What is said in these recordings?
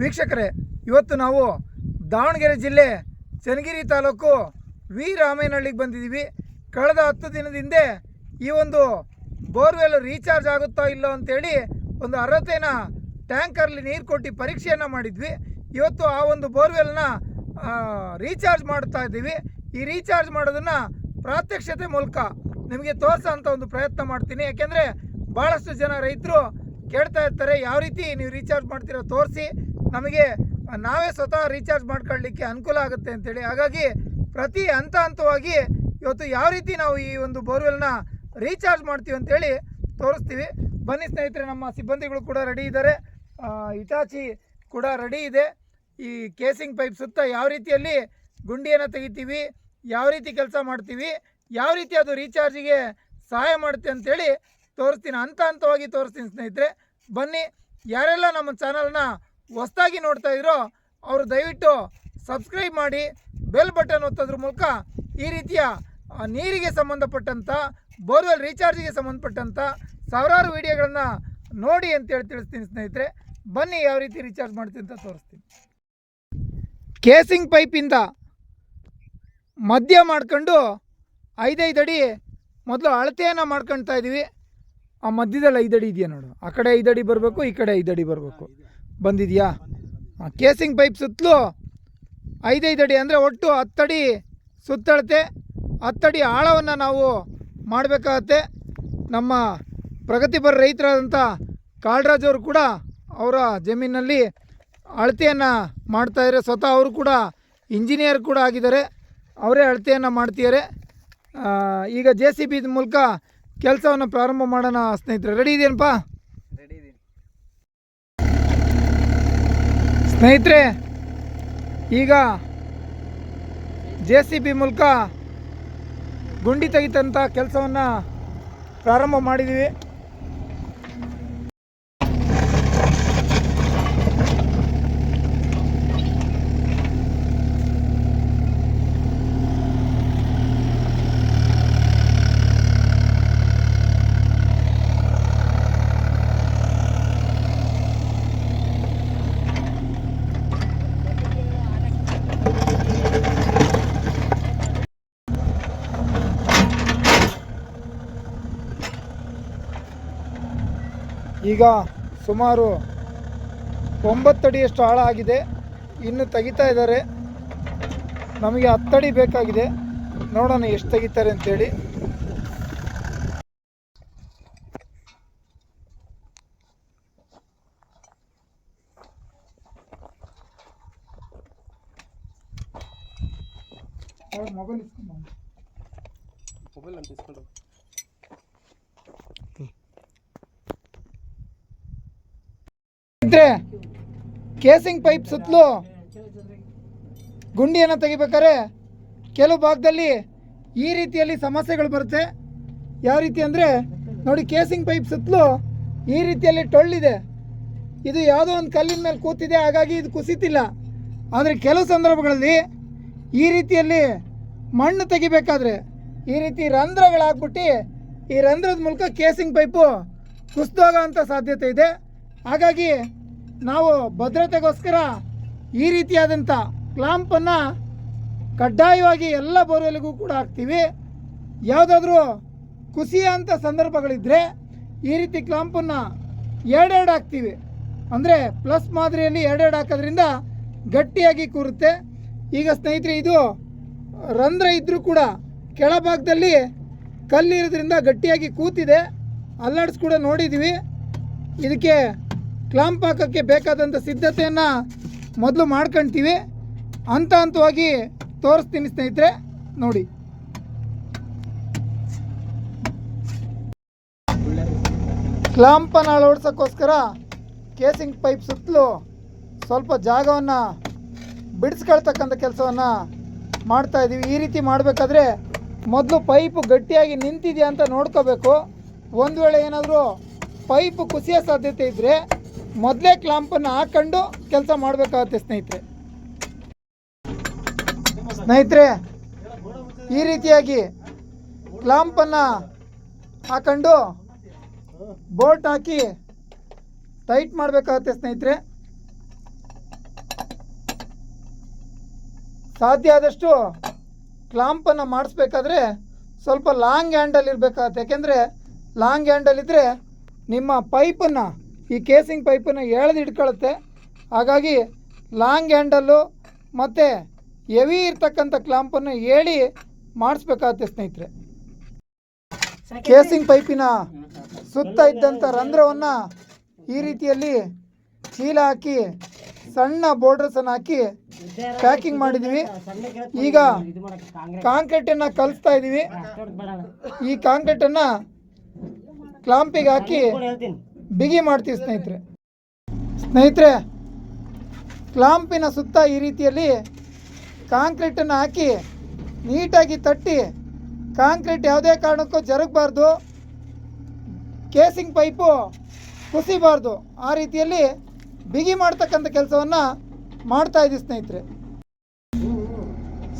ವೀಕ್ಷಕರೇ, ಇವತ್ತು ನಾವು ದಾವಣಗೆರೆ ಜಿಲ್ಲೆ ಚನ್ನಗಿರಿ ತಾಲೂಕು ವಿ ರಾಮೇನಹಳ್ಳಿಗೆ ಬಂದಿದ್ದೀವಿ. ಕಳೆದ ಹತ್ತು ದಿನದ ಈ ಒಂದು ಬೋರ್ವೆಲ್ ರೀಚಾರ್ಜ್ ಆಗುತ್ತೋ ಇಲ್ಲೋ ಅಂತೇಳಿ ಒಂದು ಅರ್ಹತೆನ ಟ್ಯಾಂಕರ್ಲಿ ನೀರು ಕೊಟ್ಟು ಪರೀಕ್ಷೆಯನ್ನು ಮಾಡಿದ್ವಿ. ಇವತ್ತು ಆ ಒಂದು ಬೋರ್ವೆಲ್ನ ರೀಚಾರ್ಜ್ ಮಾಡ್ತಾ ಇದ್ದೀವಿ. ಈ ರೀಚಾರ್ಜ್ ಮಾಡೋದನ್ನು ಪ್ರಾತ್ಯಕ್ಷತೆ ಮೂಲಕ ನಿಮಗೆ ತೋರಿಸೋ ಅಂತ ಒಂದು ಪ್ರಯತ್ನ ಮಾಡ್ತೀನಿ. ಯಾಕೆಂದರೆ ಭಾಳಷ್ಟು ಜನ ರೈತರು ಕೇಳ್ತಾ ಇರ್ತಾರೆ, ಯಾವ ರೀತಿ ನೀವು ರೀಚಾರ್ಜ್ ಮಾಡ್ತೀರೋ, ತೋರಿಸಿ. ನಮಗೆ ನಾವೇ ಸ್ವತಃ ರೀಚಾರ್ಜ್ ಮಾಡ್ಕೊಳ್ಳಿಕ್ಕೆ ಅನುಕೂಲ ಆಗುತ್ತೆ ಅಂತೇಳಿ. ಹಾಗಾಗಿ ಪ್ರತಿ ಹಂತ ಹಂತವಾಗಿ ಇವತ್ತು ಯಾವ ರೀತಿ ನಾವು ಈ ಒಂದು ಬೋರ್ವೆಲ್ನ ರೀಚಾರ್ಜ್ ಮಾಡ್ತೀವಿ ಅಂತೇಳಿ ತೋರಿಸ್ತೀವಿ. ಬನ್ನಿ ಸ್ನೇಹಿತರೆ, ನಮ್ಮ ಸಿಬ್ಬಂದಿಗಳು ಕೂಡ ರೆಡಿ ಇದ್ದಾರೆ. ಇಟಾಚಿ ಕೂಡ ರೆಡಿ ಇದೆ. ಈ ಕೇಸಿಂಗ್ ಪೈಪ್ ಸುತ್ತ ಯಾವ ರೀತಿಯಲ್ಲಿ ಗುಂಡಿಯನ್ನು ತೆಗಿತೀವಿ, ಯಾವ ರೀತಿ ಕೆಲಸ ಮಾಡ್ತೀವಿ, ಯಾವ ರೀತಿ ಅದು ರೀಚಾರ್ಜಿಗೆ ಸಹಾಯ ಮಾಡುತ್ತೆ ಅಂತೇಳಿ ತೋರಿಸ್ತೀನಿ. ಹಂತ ಹಂತವಾಗಿ ತೋರಿಸ್ತೀನಿ ಸ್ನೇಹಿತರೆ. ಬನ್ನಿ, ಯಾರೆಲ್ಲ ನಮ್ಮ ಚಾನಲ್ನ ಹೊಸ್ದಾಗಿ ನೋಡ್ತಾ ಇದ್ರೋ, ಅವರು ದಯವಿಟ್ಟು ಸಬ್ಸ್ಕ್ರೈಬ್ ಮಾಡಿ, ಬೆಲ್ ಬಟನ್ ಒತ್ತೋದ್ರ ಮೂಲಕ ಈ ರೀತಿಯ ನೀರಿಗೆ ಸಂಬಂಧಪಟ್ಟಂಥ ಬೋರ್ವೆಲ್ ರೀಚಾರ್ಜಿಗೆ ಸಂಬಂಧಪಟ್ಟಂಥ ಸಾವಿರಾರು ವಿಡಿಯೋಗಳನ್ನು ನೋಡಿ ಅಂತೇಳಿ ತಿಳಿಸ್ತೀನಿ ಸ್ನೇಹಿತರೆ. ಬನ್ನಿ ಯಾವ ರೀತಿ ರೀಚಾರ್ಜ್ ಮಾಡ್ತೀನಿ ಅಂತ ತೋರಿಸ್ತೀನಿ. ಕೇಸಿಂಗ್ ಪೈಪಿಂದ ಮಧ್ಯ ಮಾಡ್ಕೊಂಡು ಐದೈದು ಅಡಿ ಮೊದಲು ಅಳತೆಯನ್ನು ಮಾಡ್ಕೊಳ್ತಾ ಇದ್ದೀವಿ ಆ ಮಧ್ಯದಲ್ಲಿ ಐದು ಅಡಿ ಇದೆಯಾ ನೋಡು. ಆ ಕಡೆ ಐದು ಅಡಿ ಬರಬೇಕು, ಈ ಕಡೆ ಐದು ಅಡಿ ಬರಬೇಕು. ಬಂದಿದೆಯಾ? ಕೇಸಿಂಗ್ ಪೈಪ್ ಸುತ್ತಲೂ ಐದೈದು ಅಡಿ ಅಂದರೆ ಒಟ್ಟು ಹತ್ತಡಿ ಸುತ್ತಳತೆ ಹತ್ತಡಿ ಆಳವನ್ನು ನಾವು ಮಾಡಬೇಕಾಗತ್ತೆ. ನಮ್ಮ ಪ್ರಗತಿಪರ ರೈತರಾದಂಥ ಕಾಳರಾಜ್ ಅವರು ಕೂಡ ಅವರ ಜಮೀನಲ್ಲಿ ಅಳತೆಯನ್ನು ಮಾಡ್ತಾಯಿದ್ದಾರೆ ಸ್ವತಃ ಅವರು ಕೂಡ ಇಂಜಿನಿಯರ್ ಕೂಡ ಆಗಿದ್ದಾರೆ. ಅವರೇ ಅಳತೆಯನ್ನು ಮಾಡ್ತಿದ್ದಾರೆ. ಈಗ ಜೆ ಸಿ ಬಿ ಮೂಲಕ ಕೆಲಸವನ್ನು ಪ್ರಾರಂಭ ಮಾಡೋಣ ಸ್ನೇಹಿತರೆ. ರೆಡಿ ಇದೆಯೇನಪ್ಪ? ಸ್ನೇಹಿತರೆ ಈಗ ಜೆ ಸಿ ಬಿ ಮೂಲಕ ಗುಂಡಿ ತೆಗಿತಂಥ ಕೆಲಸವನ್ನು ಪ್ರಾರಂಭ ಮಾಡಿದ್ದೀವಿ. ಈಗ ಸುಮಾರು ಒಂಬತ್ತಡಿಯಷ್ಟು ಆಳ ಆಗಿದೆ ಇನ್ನು ತೆಗಿತಾ ಇದ್ದಾರೆ. ನಮಗೆ ಹತ್ತಡಿ ಬೇಕಾಗಿದೆ. ನೋಡೋಣ ಎಷ್ಟು ತೆಗಿತಾರೆ ಅಂತೇಳಿ. ಇದ್ರೆ ಕೇಸಿಂಗ್ ಪೈಪ್ ಸುತ್ತಲೂ ಗುಂಡಿಯನ್ನು ತೆಗಿಬೇಕಾದ್ರೆ ಕೆಲವು ಭಾಗದಲ್ಲಿ ಈ ರೀತಿಯಲ್ಲಿ ಸಮಸ್ಯೆಗಳು ಬರುತ್ತೆ. ಯಾವ ರೀತಿ ಅಂದರೆ ನೋಡಿ ಕೇಸಿಂಗ್ ಪೈಪ್ ಸುತ್ತಲೂ ಈ ರೀತಿಯಲ್ಲಿ ಟೊಳ್ಳಿದೆ. ಇದು ಯಾವುದೋ ಒಂದು ಕಲ್ಲಿನ ಮೇಲೆ ಕೂತಿದೆ, ಹಾಗಾಗಿ ಇದು ಕುಸಿತಿಲ್ಲ. ಆದರೆ ಕೆಲವು ಸಂದರ್ಭಗಳಲ್ಲಿ ಈ ರೀತಿಯಲ್ಲಿ ಮಣ್ಣು ತೆಗಿಬೇಕಾದ್ರೆ ಈ ರೀತಿ ರಂಧ್ರಗಳಾಗ್ಬಿಟ್ಟು ಈ ರಂಧ್ರದ ಮೂಲಕ ಕೇಸಿಂಗ್ ಪೈಪು ಕುಸಿದೋಗೋಂಥ ಸಾಧ್ಯತೆ ಇದೆ. ಹಾಗಾಗಿ ನಾವು ಭದ್ರತೆಗೋಸ್ಕರ ಈ ರೀತಿಯಾದಂಥ ಕ್ಲಾಂಪನ್ನು ಕಡ್ಡಾಯವಾಗಿ ಎಲ್ಲ ಬೋರ್ವೆಲ್ಗೂ ಕೂಡ ಹಾಕ್ತೀವಿ. ಯಾವುದಾದ್ರೂ ಕುಸಿಯೋಂಥ ಸಂದರ್ಭಗಳಿದ್ದರೆ ಈ ರೀತಿ ಕ್ಲಾಂಪನ್ನು ಎರಡೆರಡು ಹಾಕ್ತೀವಿ. ಅಂದರೆ ಪ್ಲಸ್ ಮಾದರಿಯಲ್ಲಿ ಎರಡೆರಡು ಹಾಕೋದ್ರಿಂದ ಗಟ್ಟಿಯಾಗಿ ಕೂರುತ್ತೆ. ಈಗ ಸ್ನೇಹಿತರೆ, ಇದು ರಂಧ್ರ ಇದ್ದರೂ ಕೂಡ ಕೆಳಭಾಗದಲ್ಲಿ ಕಲ್ಲಿರೋದ್ರಿಂದ ಗಟ್ಟಿಯಾಗಿ ಕೂತಿದೆ. ಅಲ್ಲಾಡ್ಸ್ ಕೂಡ ನೋಡಿದ್ದೀವಿ ಇದಕ್ಕೆ ಕ್ಲಾಂಪ್ ಹಾಕೋಕ್ಕೆ ಬೇಕಾದಂಥ ಸಿದ್ಧತೆಯನ್ನು ಮೊದಲು ಮಾಡ್ಕೊಳ್ತೀವಿ ಹಂತ ಹಂತವಾಗಿ ತೋರಿಸ್ತೀನಿ ಸ್ನೇಹಿತರೆ, ನೋಡಿ. ಕ್ಲಾಂಪನ್ನು ಅಳವಡಿಸೋಕ್ಕೋಸ್ಕರ ಕೇಸಿಂಗ್ ಪೈಪ್ ಸುತ್ತಲೂ ಸ್ವಲ್ಪ ಜಾಗವನ್ನು ಬಿಡಿಸ್ಕೊಳ್ತಕ್ಕಂಥ ಕೆಲಸವನ್ನು ಮಾಡ್ತಾ ಇದ್ದೀವಿ ಈ ರೀತಿ ಮಾಡಬೇಕಾದ್ರೆ ಮೊದಲು ಪೈಪು ಗಟ್ಟಿಯಾಗಿ ನಿಂತಿದೆಯಾ ಅಂತ ನೋಡ್ಕೋಬೇಕು. ಒಂದು ವೇಳೆ ಏನಾದರೂ ಪೈಪು ಕುಸಿಯೋ ಸಾಧ್ಯತೆ ಇದ್ದರೆ ಮೊದಲೇ ಕ್ಲಾಂಪನ್ನು ಹಾಕೊಂಡು ಕೆಲಸ ಮಾಡಬೇಕಾಗತ್ತೆ ಸ್ನೇಹಿತರೆ. ಸ್ನೇಹಿತರೆ, ಈ ರೀತಿಯಾಗಿ ಕ್ಲಾಂಪನ್ನು ಹಾಕೊಂಡು ಬೋಟ್ ಹಾಕಿ ಟೈಟ್ ಮಾಡಬೇಕಾಗುತ್ತೆ ಸ್ನೇಹಿತರೆ. ಸಾಧ್ಯ ಆದಷ್ಟು ಕ್ಲಾಂಪನ್ನು ಮಾಡಿಸ್ಬೇಕಾದ್ರೆ ಸ್ವಲ್ಪ ಲಾಂಗ್ ಹ್ಯಾಂಡಲ್ ಇರಬೇಕಾಗತ್ತೆ ಯಾಕೆಂದರೆ ಲಾಂಗ್ ಹ್ಯಾಂಡಲ್ ಇದ್ದರೆ ನಿಮ್ಮ ಪೈಪನ್ನು ಈ ಕೇಸಿಂಗ್ ಪೈಪನ್ನು ಎಳೆದು ಇಟ್ಕೊಳ್ಳುತ್ತೆ ಹಾಗಾಗಿ ಲಾಂಗ್ ಹ್ಯಾಂಡಲ್ಲು ಮತ್ತು ಹೆವಿ ಇರ್ತಕ್ಕಂಥ ಕ್ಲಾಂಪನ್ನು ಹೇಳಿ ಮಾಡಿಸ್ಬೇಕಾಗತ್ತೆ ಸ್ನೇಹಿತರೆ. ಕೇಸಿಂಗ್ ಪೈಪಿನ ಸುತ್ತ ಇದ್ದಂಥ ರಂಧ್ರವನ್ನು ಈ ರೀತಿಯಲ್ಲಿ ಚೀಲ ಹಾಕಿ ಸಣ್ಣ ಬೋರ್ಡ್ರಸನ್ನು ಹಾಕಿ ಪ್ಯಾಕಿಂಗ್ ಮಾಡಿದ್ದೀವಿ ಈಗ ಕಾಂಕ್ರೀಟನ್ನು ಕಲಿಸ್ತಾ ಇದ್ದೀವಿ ಈ ಕಾಂಕ್ರೀಟನ್ನು ಕ್ಲಾಂಪಿಗೆ ಹಾಕಿ ಬಿಗಿ ಮಾಡ್ತೀವಿ ಸ್ನೇಹಿತರೆ. ಸ್ನೇಹಿತರೆ, ಕ್ಲಾಂಪಿನ ಸುತ್ತ ಈ ರೀತಿಯಲ್ಲಿ ಕಾಂಕ್ರೀಟನ್ನು ಹಾಕಿ ನೀಟಾಗಿ ತಟ್ಟಿ ಕಾಂಕ್ರೀಟ್ ಯಾವುದೇ ಕಾರಣಕ್ಕೂ ಜರುಗಬಾರ್ದು. Casing pipe ಕುಸಿಬಾರ್ದು. ಆ ರೀತಿಯಲ್ಲಿ ಬಿಗಿ ಮಾಡ್ತಕ್ಕಂಥ ಕೆಲಸವನ್ನು ಮಾಡ್ತಾ ಇದ್ದೀವಿ ಸ್ನೇಹಿತರೆ.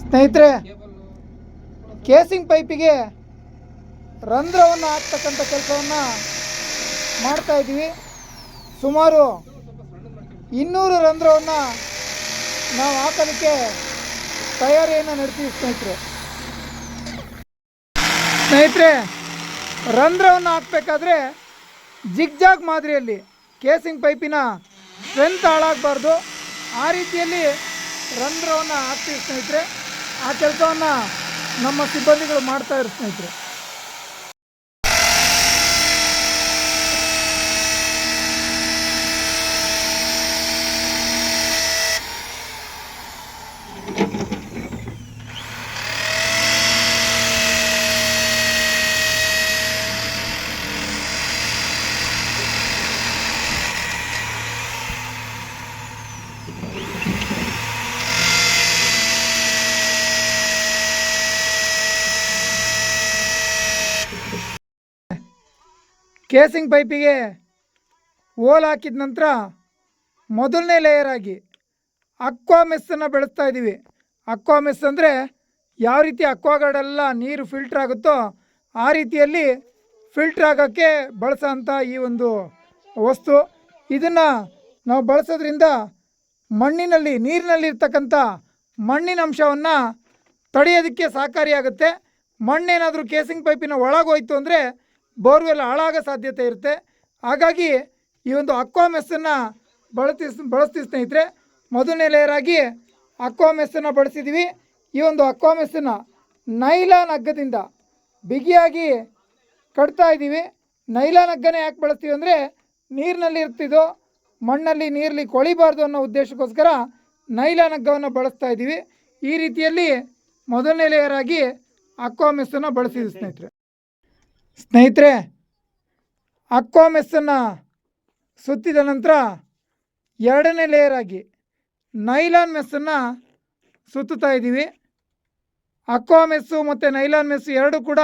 ಸ್ನೇಹಿತರೆ, ಕೇಸಿಂಗ್ ಪೈಪಿಗೆ ರಂಧ್ರವನ್ನು ಹಾಕ್ತಕ್ಕಂಥ ಕೆಲಸವನ್ನು ಮಾಡ್ತಾ ಇದ್ದೀವಿ. ಸುಮಾರು ಇನ್ನೂರು ರಂಧ್ರವನ್ನು ನಾವು ಹಾಕೋದಕ್ಕೆ ತಯಾರಿಯನ್ನು ನಡೆಸ್ತೀವಿ ಸ್ನೇಹಿತರೆ. ಸ್ನೇಹಿತರೆ, ರಂಧ್ರವನ್ನು ಹಾಕಬೇಕಾದ್ರೆ ಜಿಗ್ಜಾಗ್ ಮಾದರಿಯಲ್ಲಿ ಕೇಸಿಂಗ್ ಪೈಪಿನ ಸ್ಟ್ರೆಂತ್ ಹಾಳಾಗಬಾರ್ದು. ಆ ರೀತಿಯಲ್ಲಿ ರಂಧ್ರವನ್ನು ಹಾಕ್ತೀವಿ ಸ್ನೇಹಿತರೆ. ಆ ಕೆಲಸವನ್ನು ನಮ್ಮ ಸಿಬ್ಬಂದಿಗಳು ಮಾಡ್ತಾ ಸ್ನೇಹಿತರೆ. ಕೇಸಿಂಗ್ ಪೈಪಿಗೆ ಓಲ್ ಹಾಕಿದ ನಂತರ ಮೊದಲನೇ ಲೇಯರ್ ಆಗಿ ಅಕ್ವಾ ಮೆಸ್ಸನ್ನು ಬೆಳೆಸ್ತಾ ಇದ್ದೀವಿ. ಅಕ್ವಾ ಅಂದರೆ ಯಾವ ರೀತಿ ಅಕ್ವಾಗಾರ್ಡೆಲ್ಲ ನೀರು ಫಿಲ್ಟ್ರ್ ಆಗುತ್ತೋ ಆ ರೀತಿಯಲ್ಲಿ ಫಿಲ್ಟ್ರ್ ಆಗೋಕ್ಕೆ ಬಳಸೋಂಥ ಈ ಒಂದು ವಸ್ತು. ಇದನ್ನು ನಾವು ಬಳಸೋದ್ರಿಂದ ಮಣ್ಣಿನಲ್ಲಿ ನೀರಿನಲ್ಲಿರ್ತಕ್ಕಂಥ ಮಣ್ಣಿನ ಅಂಶವನ್ನು ತಡೆಯೋದಕ್ಕೆ ಸಹಕಾರಿಯಾಗುತ್ತೆ. ಮಣ್ಣೇನಾದರೂ ಕೇಸಿಂಗ್ ಪೈಪಿನ ಒಳಗೋಯ್ತು ಅಂದರೆ ಬೋರ್ವೆಲ್ ಹಾಳಾಗೋ ಸಾಧ್ಯತೆ ಇರುತ್ತೆ. ಹಾಗಾಗಿ ಈ ಒಂದು ಅಕ್ವಾಮೆಸ್ಸನ್ನು ಬಳಸಿ ಬಳಸ್ತೀವಿ ಸ್ನೇಹಿತರೆ ಮೊದಲನೇ ಲೇಯರಾಗಿ ಆಗಿ ಅಕ್ವಾ ಮೆಸ್ಸನ್ನು ಬಳಸಿದ್ದೀವಿ ಈ ಒಂದು ಅಕ್ವಾಮೆಸ್ಸನ್ನು ನೈಲಾನ್ ಹಗ್ಗದಿಂದ ಬಿಗಿಯಾಗಿ ಕಟ್ತಾ ಇದ್ದೀವಿ ನೈಲಾನ್ ಹಗ್ಗನೇ ಯಾಕೆ ಬಳಸ್ತೀವಿ ಅಂದರೆ ನೀರಿನಲ್ಲಿ ಇರ್ತಿದ್ದೋ ಮಣ್ಣಲ್ಲಿ ನೀರಲ್ಲಿ ಕೊಳಿಬಾರ್ದು ಅನ್ನೋ ಉದ್ದೇಶಕ್ಕೋಸ್ಕರ ನೈಲಾನ್ ಹಗ್ಗವನ್ನು ಬಳಸ್ತಾ ಇದ್ದೀವಿ ಈ ರೀತಿಯಲ್ಲಿ ಮೊದಲನೇ ಲೇಯರ್ ಆಗಿ ಅಕ್ವಾ ಮೆಸ್ಸನ್ನು ಬಳಸಿದ್ವಿ ಸ್ನೇಹಿತರೆ. ಸ್ನೇಹಿತರೆ ಅಕ್ವಾ ಮೆಸ್ಸನ್ನು ಸುತ್ತಿದ ನಂತರ ಎರಡನೇ ಲೇಯರ್ ಆಗಿ ನೈಲಾನ್ ಮೆಸ್ಸನ್ನು ಸುತ್ತುತ್ತಾ ಇದ್ದೀವಿ. ಅಕ್ವಾ ಮೆಸ್ಸು ಮತ್ತು ನೈಲಾನ್ ಮೆಸ್ಸು ಎರಡೂ ಕೂಡ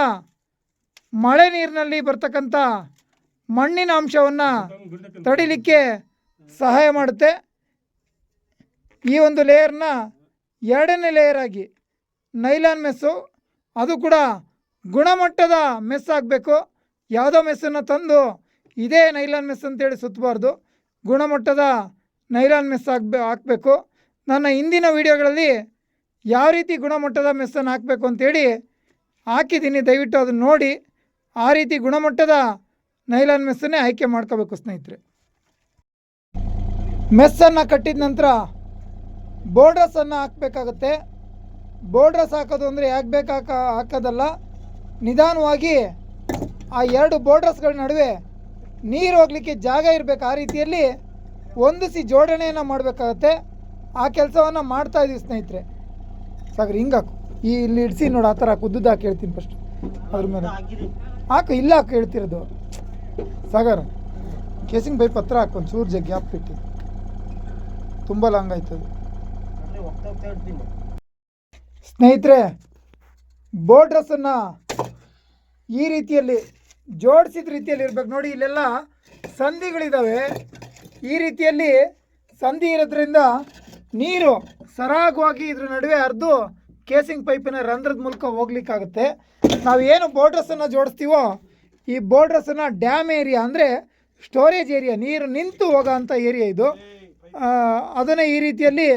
ಮಳೆ ನೀರಿನಲ್ಲಿ ಬರ್ತಕ್ಕಂಥ ಮಣ್ಣಿನ ಅಂಶವನ್ನು ತಡಿಲಿಕ್ಕೆ ಸಹಾಯ ಮಾಡುತ್ತೆ. ಈ ಒಂದು ಲೇಯರ್ನ ಎರಡನೇ ಲೇಯರ್ ಆಗಿ ನೈಲಾನ್ ಮೆಸ್ಸು ಅದು ಕೂಡ ಗುಣಮಟ್ಟದ ಮೆಸ್ ಆಗಬೇಕು. ಯಾವುದೋ ಮೆಸ್ಸನ್ನು ತಂದು ಇದೇ ನೈಲಾನ್ ಮೆಸ್ ಅಂತೇಳಿ ಸುತ್ತಬಾರ್ದು. ಗುಣಮಟ್ಟದ ನೈಲಾನ್ ಮೆಸ್ ಆಗಬೇ, ಹಾಕಬೇಕು. ನನ್ನ ಹಿಂದಿನ ವೀಡಿಯೋಗಳಲ್ಲಿ ಯಾವ ರೀತಿ ಗುಣಮಟ್ಟದ ಮೆಸ್ಸನ್ನು ಹಾಕಬೇಕು ಅಂತೇಳಿ ಹಾಕಿದ್ದೀನಿ. ದಯವಿಟ್ಟು ಅದನ್ನು ನೋಡಿ. ಆ ರೀತಿ ಗುಣಮಟ್ಟದ ನೈಲಾನ್ ಮೆಸ್ಸನ್ನೇ ಆಯ್ಕೆ ಮಾಡ್ಕೋಬೇಕು ಸ್ನೇಹಿತರೆ. ಮೆಸ್ಸನ್ನು ಕಟ್ಟಿದ ನಂತರ ಬೋರ್ಡ್ರಸನ್ನು ಹಾಕಬೇಕಾಗತ್ತೆ. ಬೋರ್ಡ್ರಸ್ ಹಾಕೋದು ಅಂದರೆ ಯಾಕೆ ಬೇಕಾಕ, ಹಾಕೋದಲ್ಲ. ನಿಧಾನವಾಗಿ ಆ ಎರಡು ಬೋರ್ಡರ್ಸ್ಗಳ ನಡುವೆ ನೀರು ಹೋಗಲಿಕ್ಕೆ ಜಾಗ ಇರಬೇಕು. ಆ ರೀತಿಯಲ್ಲಿ ಹೊಂದಿಸಿ ಜೋಡಣೆಯನ್ನು ಮಾಡಬೇಕಾಗತ್ತೆ. ಆ ಕೆಲಸವನ್ನು ಮಾಡ್ತಾ ಇದ್ದೀವಿ ಸ್ನೇಹಿತರೆ. ಸಾಗರ್ ಹಿಂಗೆ ಹಾಕು ಈ ಇಲ್ಲಿ ಇಡಿಸಿ ನೋಡು ಆ ಥರ ಹಾಕಿ ಹೇಳ್ತೀನಿ ಫಸ್ಟ್ ಅದ್ರ ಮೇಲೆ. ಹಾಕು ಇಲ್ಲ ಹಾಕು ಹೇಳ್ತಿರೋದು. ಸಾಗರ್ ಕೇಸಿಂಗ್ ಪೈಪ್ ಹತ್ರ ಹಾಕು ಒಂದು ಚೂರು ಜಗ್ಗಿ ಗ್ಯಾಪ್ ಬಿಟ್ಟು ತುಂಬ ಲಾಂಗ್ ಆಯ್ತದೆ ಸ್ನೇಹಿತರೆ ಬೋರ್ಡ್ ಡ್ರೆಸ್ಸನ್ನು ಈ ರೀತಿಯಲ್ಲಿ ಜೋಡಿಸಿದ ರೀತಿಯಲ್ಲಿ ಇರ್ಬೇಕು. ನೋಡಿ, ಇಲ್ಲೆಲ್ಲ ಸಂಧಿಗಳಿದ್ದಾವೆ ಈ ರೀತಿಯಲ್ಲಿ ಸಂಧಿ ಇರೋದ್ರಿಂದ ನೀರು ಸರಾಗವಾಗಿ ಇದ್ರ ನಡುವೆ ಹರಿದು ಕೇಸಿಂಗ್ ಪೈಪಿನ ರಂಧ್ರದ ಮೂಲಕ ಹೋಗ್ಲಿಕ್ಕಾಗುತ್ತೆ. ನಾವು ಏನು ಬೋರ್ಡ್ರಸನ್ನು ಜೋಡಿಸ್ತೀವೋ, ಈ ಬೋರ್ಡ್ರಸನ್ನು ಡ್ಯಾಮ್ ಏರಿಯಾ ಅಂದರೆ ಸ್ಟೋರೇಜ್ ಏರಿಯಾ ನೀರು ನಿಂತು ಹೋಗೋ ಅಂಥ ಏರಿಯಾ ಇದು ಅದನ್ನೇ ಈ ರೀತಿಯಲ್ಲಿ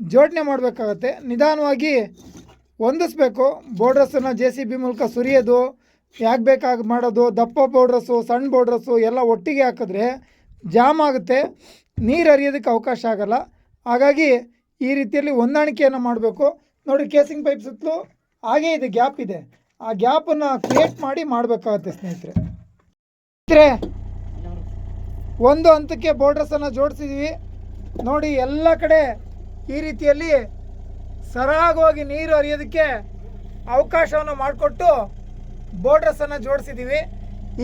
ಜೋಡಣೆ ಮಾಡಬೇಕಾಗತ್ತೆ. ನಿಧಾನವಾಗಿ ಹೊಂದಿಸ್ಬೇಕು. ಬೋರ್ಡ್ರಸ್ಸನ್ನು ಜೆ ಸಿ ಬಿ ಮೂಲಕ ಸುರಿಯೋದು ಯಾಕೆ ಬೇಕಾಗಿ ಮಾಡೋದು? ದಪ್ಪ ಬೋರ್ಡ್ರಸ್ಸು ಸಣ್ಣ ಬೋರ್ಡ್ರಸ್ಸು ಎಲ್ಲ ಒಟ್ಟಿಗೆ ಹಾಕಿದ್ರೆ ಜಾಮ್ ಆಗುತ್ತೆ. ನೀರು ಹರಿಯೋದಕ್ಕೆ ಅವಕಾಶ ಆಗಲ್ಲ. ಹಾಗಾಗಿ ಈ ರೀತಿಯಲ್ಲಿ ಹೊಂದಾಣಿಕೆಯನ್ನು ಮಾಡಬೇಕು. ನೋಡಿ ಕೇಸಿಂಗ್ ಪೈಪ್ ಸುತ್ತಲೂ ಹಾಗೇ ಇದೆ ಗ್ಯಾಪ್ ಇದೆ. ಆ ಗ್ಯಾಪನ್ನು ಕ್ರಿಯೇಟ್ ಮಾಡಿ ಮಾಡಬೇಕಾಗತ್ತೆ ಸ್ನೇಹಿತರೆ. ಸ್ನೇಹಿತರೆ, ಒಂದು ಹಂತಕ್ಕೆ ಬೋರ್ಡ್ರಸನ್ನು ಜೋಡಿಸಿದ್ವಿ. ನೋಡಿ, ಎಲ್ಲ ಕಡೆ ಈ ರೀತಿಯಲ್ಲಿ ಸರಾಗವಾಗಿ ನೀರು ಹರಿಯೋದಕ್ಕೆ ಅವಕಾಶವನ್ನು ಮಾಡಿಕೊಟ್ಟು ಬೋರ್ಡ್ರಸನ್ನು ಜೋಡಿಸಿದ್ದೀವಿ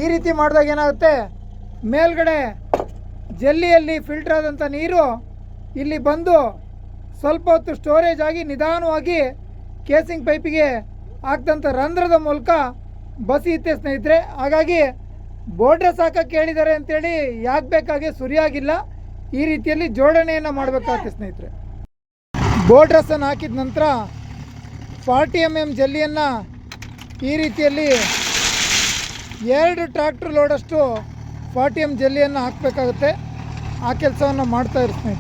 ಈ ರೀತಿ ಮಾಡಿದಾಗ ಏನಾಗುತ್ತೆ? ಮೇಲ್ಗಡೆ ಜಲ್ಲಿಯಲ್ಲಿ ಫಿಲ್ಟರ್ ಆದಂಥ ನೀರು ಇಲ್ಲಿ ಬಂದು ಸ್ವಲ್ಪ ಹೊತ್ತು ಸ್ಟೋರೇಜ್ ಆಗಿ ನಿಧಾನವಾಗಿ ಕೇಸಿಂಗ್ ಪೈಪಿಗೆ ಹಾಕ್ದಂಥ ರಂಧ್ರದ ಮೂಲಕ ಬಸಿಯುತ್ತೆ ಸ್ನೇಹಿತರೆ. ಹಾಗಾಗಿ ಬೋರ್ಡ್ರಸ್ ಹಾಕಕ್ಕೆ ಹೇಳಿದ್ದಾರೆ ಅಂತೇಳಿ ಯಾಕೆ ಬೇಕಾಗಿ ಸುರಿಯಾಗಿಲ್ಲ. ಈ ರೀತಿಯಲ್ಲಿ ಜೋಡಣೆಯನ್ನು ಮಾಡಬೇಕಾಗುತ್ತೆ ಸ್ನೇಹಿತರೆ. ಬೋರ್ಡ್ರಸ್ಸನ್ನು ಹಾಕಿದ ನಂತರ ಫಾರ್ಟಿ ಎಂ ಎಂ ಜಲ್ಲಿಯನ್ನು ಈ ರೀತಿಯಲ್ಲಿ ಎರಡು ಟ್ರ್ಯಾಕ್ಟ್ರ್ ಲೋಡಷ್ಟು ಫಾರ್ಟಿ ಎಂ ಜಲ್ಲಿಯನ್ನು ಹಾಕಬೇಕಾಗುತ್ತೆ. ಆ ಕೆಲಸವನ್ನು ಮಾಡ್ತಾ ಇರ್ತೀನಿ